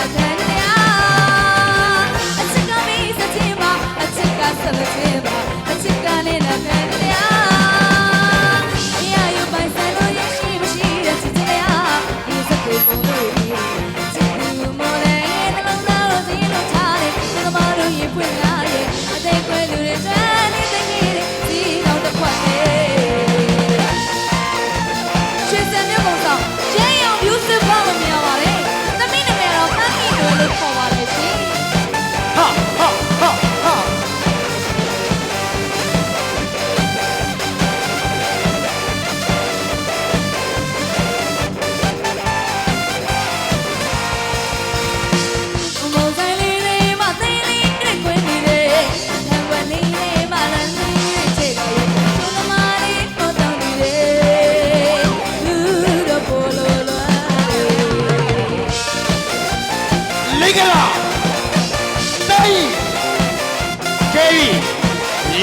အချက်ကမီးစချင်မအချက်ကဆက်လို့ Legala Sai Jerry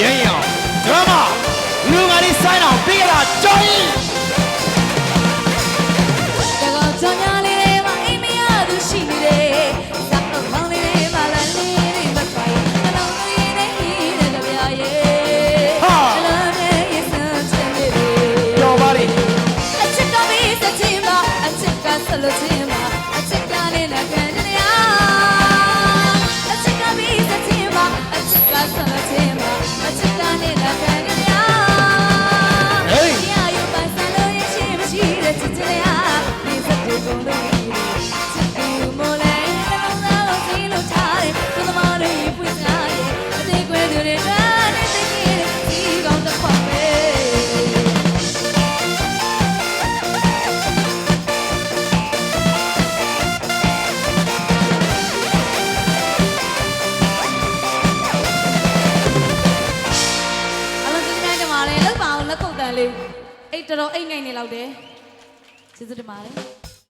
ရင်းအောင် Drama လူငါလေးဆိုင်အောင်ပြေးလာ Join တကောင်ကြောင့်ညာလေးတွေမှာအိမ်မရသူရှိနေတယ်။သာတော့ခေါင်းလေးတွေမှာလမ်းလေးတွေမခွာရင်အလုံးကြီးနဲ့ဟင်းနဲ့ကြပြရဲ့ဟာ အလုံးနဲ့ရစမ်းချင်နေတယ် တော်ပါလေ အချစ်တော်ပြီးစချင်ပါအချစ်ကဆက်လို့ချင် açıklarsa tema açıktan ele လဲလှုပ်ပါအောင်လက်ခုပ်တန်လေးအိတ်တော်အိတ်ငိုင်နေလောက်တယ်ကျေးဇူးတင်ပါတယ်